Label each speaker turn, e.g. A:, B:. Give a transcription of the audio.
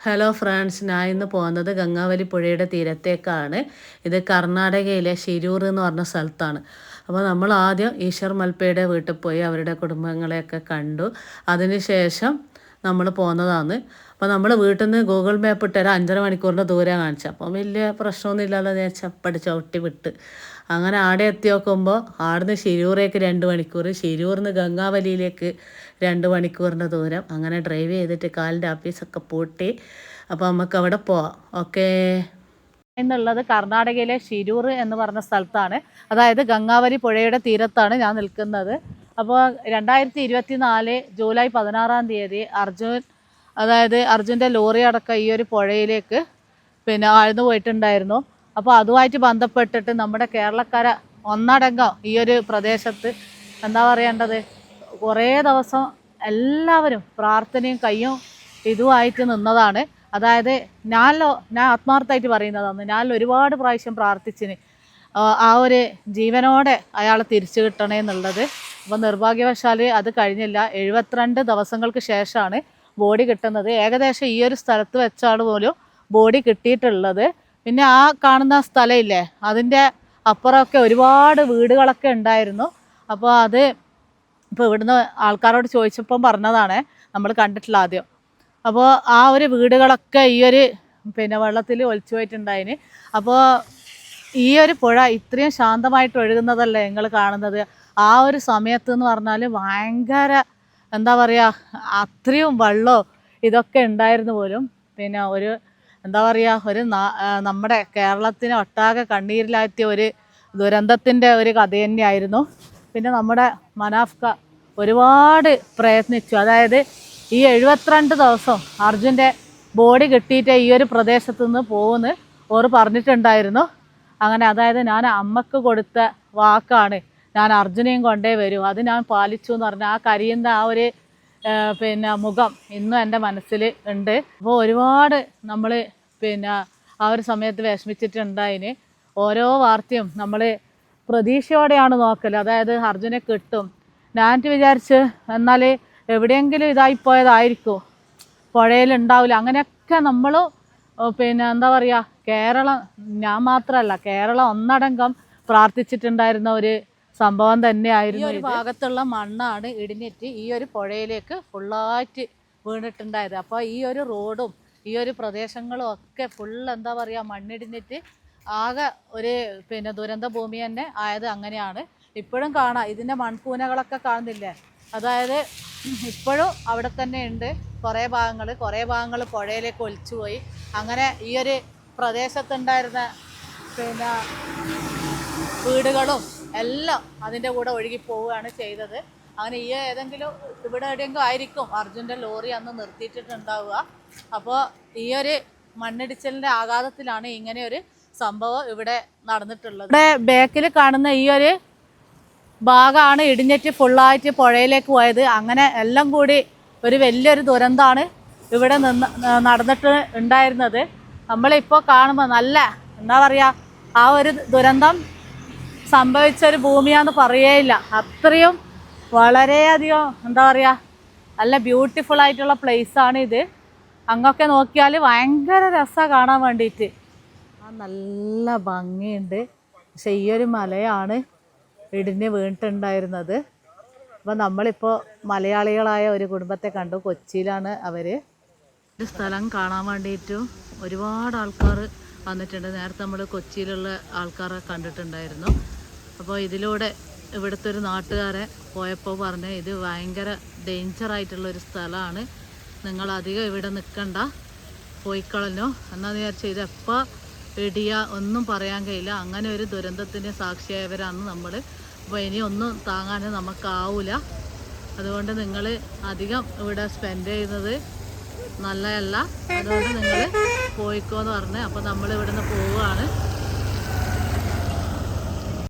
A: Hello friends ഞാൻ ഇന്ന് പോകുന്നത് ഗംഗാവലി പുഴയുടെ തീരത്തേക്കാണ്. ഇത് കർണാടകയിലെ ശിരൂർ എന്ന് പറഞ്ഞ സ്ഥലത്താണ്. അപ്പോൾ നമ്മൾ ആദ്യം ഈശ്വർ മൽപ്പയുടെ വീട്ടിൽ പോയി അവരുടെ കുടുംബങ്ങളെയൊക്കെ കണ്ടു. അതിനുശേഷം നമ്മൾ പോകുന്നതാണ്. അപ്പോൾ നമ്മൾ വീട്ടിൽ നിന്ന് ഗൂഗിൾ മാപ്പ് ഇട്ട് ഒരു അഞ്ചര മണിക്കൂറിന്റെ ദൂരെ കാണിച്ചു. അപ്പം വലിയ പ്രശ്നമൊന്നും ഇല്ലല്ലോ ഞാൻ ചപ്പടി ചവിട്ടി വിട്ട്. അങ്ങനെ ആടെ എത്തി നോക്കുമ്പോൾ ആടുന്ന് ശിരൂറേക്ക് രണ്ട് മണിക്കൂർ ശിരൂർന്ന് ഗംഗാവലിയിലേക്ക് രണ്ട് മണിക്കൂറിന്റെ ദൂരം. അങ്ങനെ ഡ്രൈവ് ചെയ്തിട്ട് കാലിന്റെ ആഫീസൊക്കെ പൂട്ടി. അപ്പോൾ നമുക്ക് അവിടെ പോവാം. ഓക്കേ എന്നുള്ളത് കർണാടകയിലെ ശിരൂർ എന്ന് പറഞ്ഞ സ്ഥലത്താണ്. അതായത് ഗംഗാവലി പുഴയുടെ തീരത്താണ് ഞാൻ നിൽക്കുന്നത്. അപ്പോൾ രണ്ടായിരത്തി ഇരുപത്തി നാല് ജൂലൈ പതിനാറാം തീയതി അർജുൻ അതായത് അർജുന്റെ ലോറി അടക്കം ഈ ഒരു പുഴയിലേക്ക് പിന്നെ ആഴ്ന്നു പോയിട്ടുണ്ടായിരുന്നു. അപ്പോൾ അതുമായിട്ട് ബന്ധപ്പെട്ടിട്ട് നമ്മുടെ കേരളക്കാര ഒന്നടങ്കം ഈ ഒരു പ്രദേശത്ത് എന്താ പറയേണ്ടത്? കുറേ ദിവസം എല്ലാവരും പ്രാർത്ഥനയും കയ്യും ഇതുമായിട്ട് നിന്നതാണ്. അതായത് ഞാൻ ഞാൻ ആത്മാർത്ഥമായിട്ട് പറയുന്നതാണ് ഞാൻ ഒരുപാട് പ്രാവശ്യം പ്രാർത്ഥിച്ചിന്. ആ ഒരു ജീവനോടെ അയാളെ തിരിച്ചു കിട്ടണേ എന്നുള്ളത്. അപ്പോൾ നിർഭാഗ്യവശാൽ അത് കഴിഞ്ഞില്ല. എഴുപത്തിരണ്ട് ദിവസങ്ങൾക്ക് ശേഷമാണ് ബോഡി കിട്ടുന്നത്. ഏകദേശം ഈ ഒരു സ്ഥലത്ത് വെച്ചാണ് പോലും ബോഡി കിട്ടിയിട്ടുള്ളത്. പിന്നെ ആ കാണുന്ന സ്ഥലമില്ലേ അതിന്റെ അപ്പുറമൊക്കെ ഒരുപാട് വീടുകളൊക്കെ ഉണ്ടായിരുന്നു. അപ്പോൾ അത് ഇപ്പോൾ ഇവിടുന്ന് ആൾക്കാരോട് ചോദിച്ചപ്പം പറഞ്ഞതാണ് നമ്മൾ കണ്ടിട്ടില്ല ആദ്യം. അപ്പോൾ ആ ഒരു വീടുകളൊക്കെ ഈ ഒരു പിന്നെ വെള്ളത്തിൽ ഒലിച്ചു പോയിട്ടുണ്ടായിന്. അപ്പോൾ ഈ ഒരു പുഴ ഇത്രയും ശാന്തമായിട്ട് ഒഴുകുന്നതല്ലേ നിങ്ങൾ കാണുന്നത്? ആ ഒരു സമയത്ത് എന്ന് പറഞ്ഞാൽ ഭയങ്കര എന്താ പറയുക അത്രയും വെള്ളമോ ഇതൊക്കെ ഉണ്ടായിരുന്നു പോലും. പിന്നെ ഒരു എന്താ പറയുക ഒരു നമ്മുടെ കേരളത്തിന് ഒട്ടാകെ കണ്ണീരിലാറ്റിയ ഒരു ദുരന്തത്തിന്റെ ഒരു കഥ തന്നെയായിരുന്നു. പിന്നെ നമ്മുടെ മനാഫ്ക ഒരുപാട് പ്രയത്നിച്ചു. അതായത് ഈ എഴുപത്തിരണ്ട് ദിവസം അർജുന്റെ ബോഡി കിട്ടിയിട്ട് ഈ ഒരു പ്രദേശത്തു നിന്ന് പോകുമെന്ന് ഓർ പറഞ്ഞിട്ടുണ്ടായിരുന്നു. അങ്ങനെ അതായത് ഞാൻ അമ്മയ്ക്ക് കൊടുത്ത വാക്കാണ് ഞാൻ അർജുനെയും കൊണ്ടേ വരും. അത് ഞാൻ പാലിച്ചു എന്ന് പറഞ്ഞാൽ ആ കരിയുന്ന ആ ഒരു പിന്നെ മുഖം ഇന്നും എന്റെ മനസ്സിൽ ഉണ്ട്. അപ്പോൾ ഒരുപാട് നമ്മൾ പിന്നെ ആ ഒരു സമയത്ത് വിഷമിച്ചിട്ടുണ്ടായിന്. ഓരോ വാർത്തയും നമ്മൾ പ്രതീക്ഷയോടെയാണ് നോക്കൽ അതായത് അർജുനെ കിട്ടും. ഞാൻ വിചാരിച്ച് എന്നാൽ എവിടെയെങ്കിലും ഇതായിപ്പോയതായിരിക്കും പുഴയിലുണ്ടാവില്ല. അങ്ങനെയൊക്കെ നമ്മൾ പിന്നെ എന്താ പറയുക കേരളം ഞാൻ മാത്രമല്ല കേരളം ഒന്നടങ്കം പ്രാർത്ഥിച്ചിട്ടുണ്ടായിരുന്ന ഒരു സംഭവം തന്നെയായിരുന്നു ഈ ഒരു ഭാഗത്തുള്ള മണ്ണാണ് ഇടിഞ്ഞിട്ട് ഈ ഒരു പുഴയിലേക്ക് ഫുള്ളായിട്ട് വീണിട്ടുണ്ടായത്. അപ്പോൾ ഈ ഒരു റോഡും ഈ ഒരു പ്രദേശങ്ങളും ഒക്കെ ഫുൾ എന്താ പറയുക മണ്ണിടിഞ്ഞിട്ട് ആകെ ഒരു പിന്നെ ദുരന്ത ഭൂമി തന്നെ ആയത് അങ്ങനെയാണ്. ഇപ്പോഴും കാണാം. ഇതിന്റെ മൺകൂനകളൊക്കെ കാണുന്നില്ലേ? അതായത് ഇപ്പോഴും അവിടെ തന്നെ ഉണ്ട്. കുറേ ഭാഗങ്ങൾ കുറേ ഭാഗങ്ങൾ പുഴയിലേക്ക് ഒലിച്ചു പോയി. അങ്ങനെ ഈ ഒരു പ്രദേശത്തുണ്ടായിരുന്ന പിന്നെ വീടുകളും എല്ലാം അതിന്റെ കൂടെ ഒഴുകി പോവുകയാണ് ചെയ്തത്. അങ്ങനെ ഈ ഏതെങ്കിലും ഇവിടെ എവിടെയെങ്കിലും ആയിരിക്കും അർജുന്റെ ലോറി അന്ന് നിർത്തിയിട്ടുണ്ടാവുക. അപ്പോൾ ഈ ഒരു മണ്ണിടിച്ചലിന്റെ ആഘാതത്തിലാണ് ഇങ്ങനെ ഒരു സംഭവം ഇവിടെ നടന്നിട്ടുള്ളത്. ഇവിടെ ബാക്കിൽ കാണുന്ന ഈ ഒരു ഭാഗമാണ് ഇടിഞ്ഞിട്ട് ഫുള്ളായിട്ട് പുഴയിലേക്ക് പോയത്. അങ്ങനെ എല്ലാം കൂടി ഒരു വലിയൊരു ദുരന്തമാണ് ഇവിടെ നിന്ന് നടന്നിട്ട് ഉണ്ടായിരുന്നത്. നമ്മളിപ്പോൾ കാണുമ്പോൾ നല്ല എന്താ പറയുക ആ ഒരു ദുരന്തം സംഭവിച്ച ഒരു ഭൂമിയാന്ന് പറയേയില്ല. അത്രയും വളരെയധികം എന്താ പറയുക നല്ല ബ്യൂട്ടിഫുൾ ആയിട്ടുള്ള ആണ് ഇത്. അങ്ങൊക്കെ നോക്കിയാൽ ഭയങ്കര രസമാണ് കാണാൻ വേണ്ടിയിട്ട് ആ നല്ല ഭംഗിയുണ്ട്. പക്ഷെ ഈ ഒരു മലയാണ് ഇടിഞ്ഞ് വീണിട്ടുണ്ടായിരുന്നത്. അപ്പോൾ നമ്മളിപ്പോൾ മലയാളികളായ ഒരു കുടുംബത്തെ കണ്ടു. കൊച്ചിയിലാണ് അവർ ഒരു സ്ഥലം കാണാൻ വേണ്ടിയിട്ടും ഒരുപാട് ആൾക്കാർ വന്നിട്ടുണ്ട്. നേരത്തെ നമ്മൾ കൊച്ചിയിലുള്ള ആൾക്കാരെ കണ്ടിട്ടുണ്ടായിരുന്നു. അപ്പോൾ ഇതിലൂടെ ഇവിടുത്തെ ഒരു നാട്ടുകാരെ പോയപ്പോൾ പറഞ്ഞ് ഇത് ഭയങ്കര ഡേഞ്ചർ ആയിട്ടുള്ള ഒരു സ്ഥലമാണ് നിങ്ങൾ അധികം ഇവിടെ നിൽക്കണ്ട പോയിക്കളഞ്ഞോ എന്നാന്ന് വിചാരിച്ചാൽ ഇതെപ്പോൾ ഇടിയ ഒന്നും പറയാൻ കഴിയില്ല. അങ്ങനെ ഒരു ദുരന്തത്തിന് സാക്ഷിയായവരാണ് നമ്മൾ അപ്പോൾ ഇനി ഒന്നും താങ്ങാൻ നമുക്കാവില്ല അതുകൊണ്ട് നിങ്ങൾ അധികം ഇവിടെ സ്പെൻഡ് ചെയ്യുന്നത് നല്ലതല്ല. അതുകൊണ്ട് നിങ്ങൾ പോയിക്കോ എന്ന് പറഞ്ഞ് അപ്പോൾ നമ്മൾ ഇവിടുന്ന് പോവുകയാണ്.